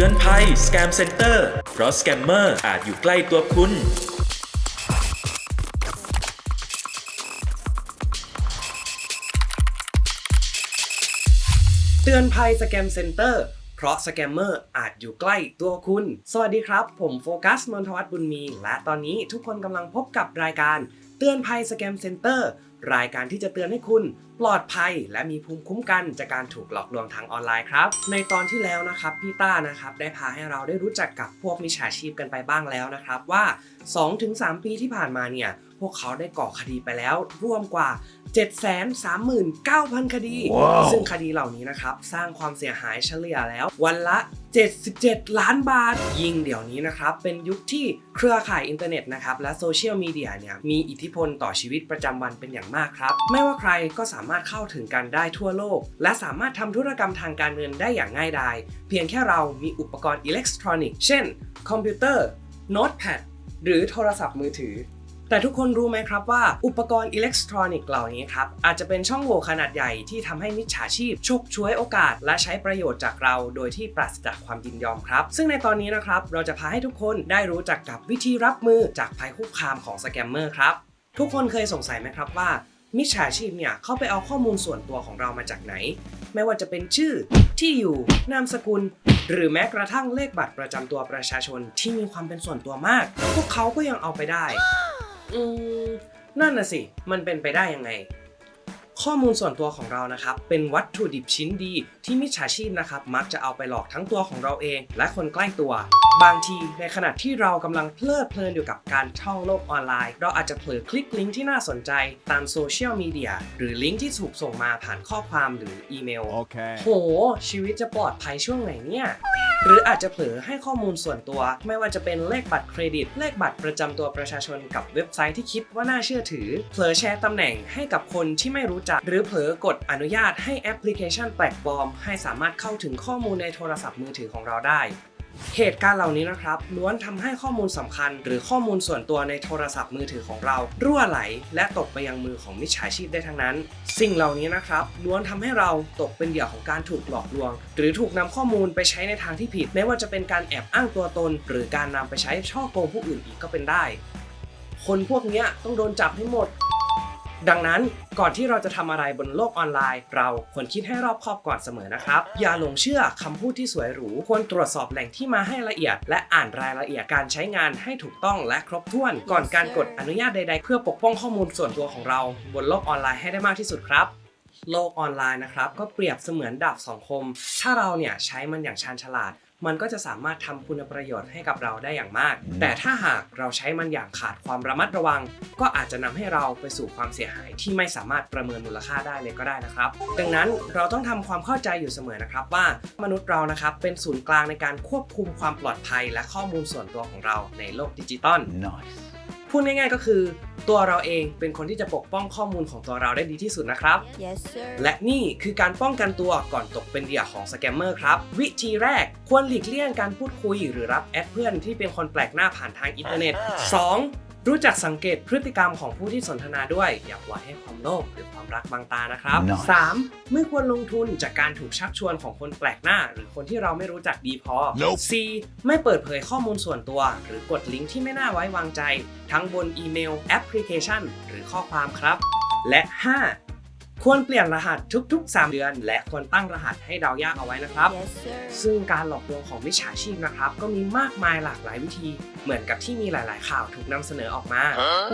ตือนภัย Scam Center เพราะสแกมเมอร์อาจอยู่ใกล้ตัวคุณเตือนภัยสแกมเซ็นเตอร์เพราะสแกมเมอร์อาจอยู่ใกล้ตัวคุณ สวัสดีครับ ผมโฟกัสมนทวัฒน์บุญมี และตอนนี้ทุกคนกำลังพบกับรายการ เตือนภัยสแกมเซ็นเตอร์ รายการที่จะเตือนให้คุณปลอดภัย และมีภูมิคุ้มกันจากการถูกหลอกลวงทางออนไลน์ครับ ในตอนที่แล้วนะครับพี่ต้านะครับได้พาให้เราได้รู้จักกับพวกมิจฉาชีพกันไปบ้างแล้วนะครับว่า 2-3 ปีที่ผ่านมาเนี่ยพวกเขาได้ก่อคดีไปแล้วร่วมกว่า 739,000 คดีซึ่งคดีเหล่านี้นะครับ สร้างความเสียหายเฉลี่ยแล้ว วันละ 77 ล้านบาท ยิ่งเดี๋ยวนี้นะครับ เป็นยุคที่เครือข่ายอินเทอร์เน็ตนะครับ และโซเชียลมีเดียเนี่ยมีอิทธิพลต่อชีวิตประจำวันเป็นอย่างมากครับ ไม่ว่าใครก็สามารถเข้าถึงกันได้ทั่วโลก และสามารถทำธุรกรรมทางการเงินได้อย่างง่ายดาย เพียงแค่เรามีอุปกรณ์อิเล็กทรอนิกส์เช่น คอมพิวเตอร์ โน้ตแพด หรือโทรศัพท์มือถือแต่ทุกคนรู้ไหมครับว่าอุปกรณ์อิเล็กทรอนิกส์เหล่านี้ครับ อาจจะเป็นช่องโหว่ขนาดใหญ่ที่ทำให้มิจฉาชีพฉกฉวยโอกาส และใช้ประโยชน์จากเราโดยที่ปราศจากความยินยอมครับ ซึ่งในตอนนี้นะครับ เราจะพาให้ทุกคนได้รู้จักกับวิธีรับมือจากภัยคุกคามของสแกมเมอร์ครับ ทุกคนเคยสงสัยไหมครับว่ามิจฉาชีพเนี่ยเข้าไปเอาข้อมูลส่วนตัวของเรามาจากไหน ไม่ว่าจะเป็นชื่อที่อยู่นามสกุล หรือแม้กระทั่งเลขบัตรประจำตัวประชาชนที่มีความเป็นส่วนตัวมาก พวกเขาก็ยังเอาไปได้ อืมนั่นน่ะสิ มันเป็นไปได้ยังไง ข้อมูลส่วนตัวของเรานะครับ เป็นวัตถุดิบชิ้นดีที่มิจฉาชีพนะครับ มักจะเอาไปหลอกทั้งตัวของเราเอง และคนใกล้ตัว บางทีในขณะที่เรากำลังเพลิดเพลินอยู่กับการท่องโลกออนไลน์ เราอาจจะเผลอคลิกลิงก์ที่น่าสนใจตามโซเชียลมีเดียหรือลิงก์ที่ถูกส่งมาผ่านข้อความหรืออีเมล Okay. โห ชีวิตจะปลอดภัยช่วงไหนเนี่ย หรืออาจจะเผลอให้ข้อมูลส่วนตัว ไม่ว่าจะเป็นเลขบัตรเครดิต เลขบัตรประจำตัวประชาชนกับเว็บไซต์ที่คิดว่าน่าเชื่อถือ เผลอแชร์ตำแหน่งให้กับคนที่ไม่รู้จัก หรือเผลอกดอนุญาตให้แอปพลิเคชันแปลกปลอม ให้สามารถเข้าถึงข้อมูลในโทรศัพท์มือถือของเราได้ เหตุการณ์เหล่านี้นะครับล้วนทำให้ข้อมูลสำคัญ หรือข้อมูลส่วนตัวในโทรศัพท์มือถือของเรา รั่วไหล และตกไปยังมือของมิจฉาชีพได้ทั้งนั้น สิ่งเหล่านี้นะครับล้วนทำให้เราตกเป็นเหยื่อของการถูกหลอกลวง หรือถูกนำข้อมูลไปใช้ในทางที่ผิด ไม่ว่าจะเป็นการแอบอ้างตัวตน หรือการนำไปใช้ช่อโกงผู้อื่นอีกก็เป็นได้ คนพวกนี้ต้องโดนจับให้หมด ดังนั้นก่อนที่เราจะทำอะไรบนโลกออนไลน์ เราควรคิดให้รอบคอบก่อนเสมอนะครับ อย่าหลงเชื่อคำพูดที่สวยหรู ควรตรวจสอบแหล่งที่มาให้ละเอียด และอ่านรายละเอียดการใช้งานให้ถูกต้องและครบถ้วน ก่อนการกดอนุญาตใด ๆ เพื่อปกป้องข้อมูลส่วนตัวของเรา บนโลกออนไลน์ให้ได้มากที่สุดครับโลกออนไลน์นะครับก็เปรียบเสมือนดาบสองคม ถ้าเราเนี่ยใช้มันอย่างชาญฉลาด มันก็จะสามารถทำคุณประโยชน์ให้กับเราได้อย่างมาก แต่ถ้าหากเราใช้มันอย่างขาดความระมัดระวัง ก็อาจจะนำให้เราไปสู่ความเสียหายที่ไม่สามารถประเมินมูลค่าได้เลยก็ได้นะครับ ดังนั้นเราต้องทำความเข้าใจอยู่เสมอนะครับว่ามนุษย์เรานะครับเป็นศูนย์กลางในการควบคุมความปลอดภัย และข้อมูลส่วนตัวของเราในโลกดิจิตอล Nice. พูดง่ายๆก็คือ ตัวเราเองเป็นคนที่จะปกป้องข้อมูลของตัวเราได้ดีที่สุดนะครับ Yes sir และนี่คือการป้องกันตัวก่อนตกเป็นเหยื่อของสแกมเมอร์ครับ วิธีแรกควรหลีกเลี่ยงการพูดคุย หรือรับแอดเพื่อนที่เป็นคนแปลกหน้าผ่านทางอินเทอร์เน็ต 2. รู้จักสังเกตพฤติกรรมของผู้ที่สนทนาด้วย อย่าปล่อยให้ความโลภหรือความรักบังตานะครับ Nice 3. ไม่ควรลงทุนจากการถูกชักชวนของคนแปลกหน้า หรือคนที่เราไม่รู้จักดีพอ Nope C ไม่เปิดเผยข้อมูลส่วนตัว หรือกดลิงก์ที่ไม่น่าไว้วางใจ ทั้งบนอีเมล แอปพลิเคชัน หรือข้อความครับ และ 5. ควรเปลี่ยนรหัสทุก ๆ 3 เดือน และควรตั้งรหัสให้เดายากเอาไว้นะครับ Yes sir ซึ่งการหลอกลวงของมิจฉาชีพนะครับ ก็มีมากมายหลากหลายวิธี เหมือนกับที่มีหลายๆ ข่าวถูกนำเสนอออกมา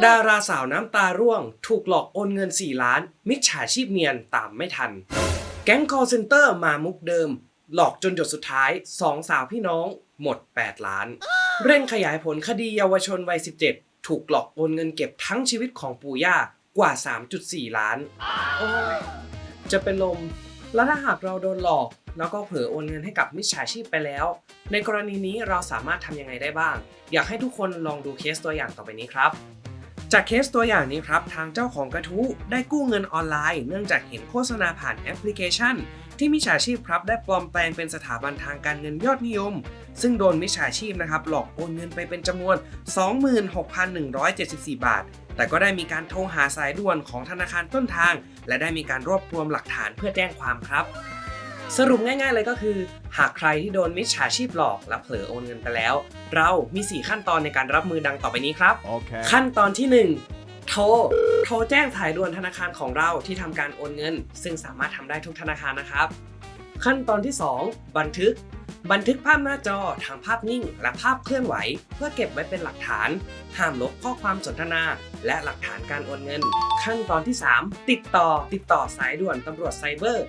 ดาราสาวน้ำตาร่วง ถูกหลอกโอนเงิน 4 ล้าน มิจฉาชีพเนียนตามไม่ทัน แก๊ง call center มามุกเดิม หลอกจนหยดสุดท้ายสองสาวพี่น้องหมด 8 ล้าน เร่งขยายผลคดีเยาวชนวัย 17 ถูกหลอกโอนเงินเก็บทั้งชีวิตของปู่ย่า กว่า 3.4 ล้าน โอ้ยจะเป็นลม แล้วถ้าหากเราโดนหลอก แล้วก็เผลอโอนเงินให้กับมิจฉาชีพไปแล้ว ในกรณีนี้เราสามารถทำยังไงได้บ้าง อยากให้ทุกคนลองดูเคสตัวอย่างต่อไปนี้ครับ จากเคสตัวอย่างนี้ครับ ทางเจ้าของกระทู้ได้กู้เงินออนไลน์ เนื่องจากเห็นโฆษณาผ่านแอปพลิเคชัน ที่มิจฉาชีพครับได้ปลอมแปลงเป็นสถาบันทางการเงินยอดนิยม ซึ่งโดนมิจฉาชีพนะครับหลอกโอนเงินไปเป็นจำนวน 26,174 บาท แต่ก็ได้มีการโทรหาสายด่วนของธนาคารต้นทาง และได้มีการรวบรวมหลักฐานเพื่อแจ้งความครับสรุปง่ายๆเลยก็คือ หากใครที่โดนมิจฉาชีพหลอกและเผลอโอนเงินไปแล้ว เรามี 4 ขั้นตอนในการรับมือดังต่อไปนี้ครับ Okay. ขั้นตอนที่ 1 โทร โทรแจ้งสายด่วนธนาคารของเราที่ทำการโอนเงิน ซึ่งสามารถทำได้ทุกธนาคารนะครับ ขั้นตอนที่ 2 บันทึก บันทึกภาพหน้าจอทั้งภาพนิ่งและภาพเคลื่อนไหว เพื่อเก็บไว้เป็นหลักฐาน ห้ามลบข้อความสนทนา และหลักฐานการโอนเงิน ขั้นตอนที่ 3 ติดต่อ ติดต่อสายด่วนตำรวจไซเบอร์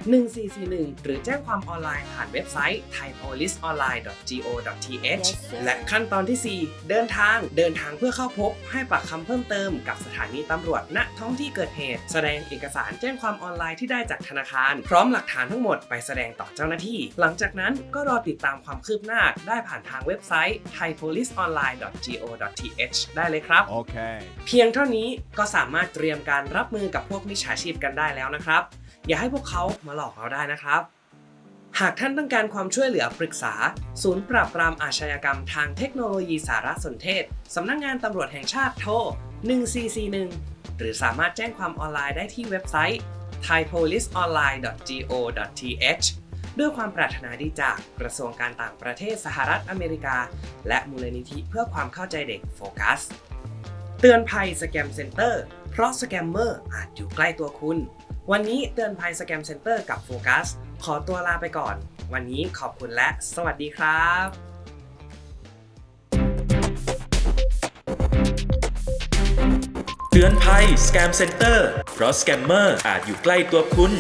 1441 หรือแจ้งความออนไลน์ผ่านเว็บไซต์ thaipoliceonline.go.th และขั้นตอนทีสี่4 เดินทาง เดินทางเพื่อเข้าพบ ให้ปากคำเพิ่มเติมกับสถานีตำรวจณท้องที่เกิดเหตุ แสดงเอกสารแจ้งความออนไลน์ที่ได้จากธนาคาร พร้อมหลักฐานทั้งหมดไปแสดงต่อเจ้าหน้าที่ หลังจากนั้นก็รอติดตามความคืบหน้าได้ผ่านทางเว็บไซต์ thaipoliceonline.go.th ได้เลยครับ Okay. เพียงเท่านี้ก็สามารถเตรียมการรับมือกับพวกมิจฉาชีพกันได้แล้วนะครับ อย่าให้พวกเขามาหลอกเราได้นะครับ หากท่านต้องการความช่วยเหลือปรึกษา ศูนย์ปราบปรามอาชญากรรมทางเทคโนโลยีสารสนเทศ สำนักงงานตำรวจแห่งชาติโทร 1441 หรือสามารถแจ้งความออนไลน์ได้ที่เว็บไซต์ thaipoliceonline.go.th ด้วยความปรารถนาดีจากกระทรวงการต่างประเทศสหรัฐอเมริกา และมูลนิธิเพื่อความเข้าใจเด็กโฟกัส เตือนภัยสแกมเซ็นเตอร์เพราะสแกมเมอร์อาจอยู่ใกล้ตัวคุณ วันนี้เตือนภัยสแกมเซ็นเตอร์กับโฟกัสขอตัวลาไปก่อน วันนี้ขอบคุณและสวัสดีครับเตือนภัย Scam Center เพราะสแกมเมอร์อาจอยู่ใกล้ตัวคุณ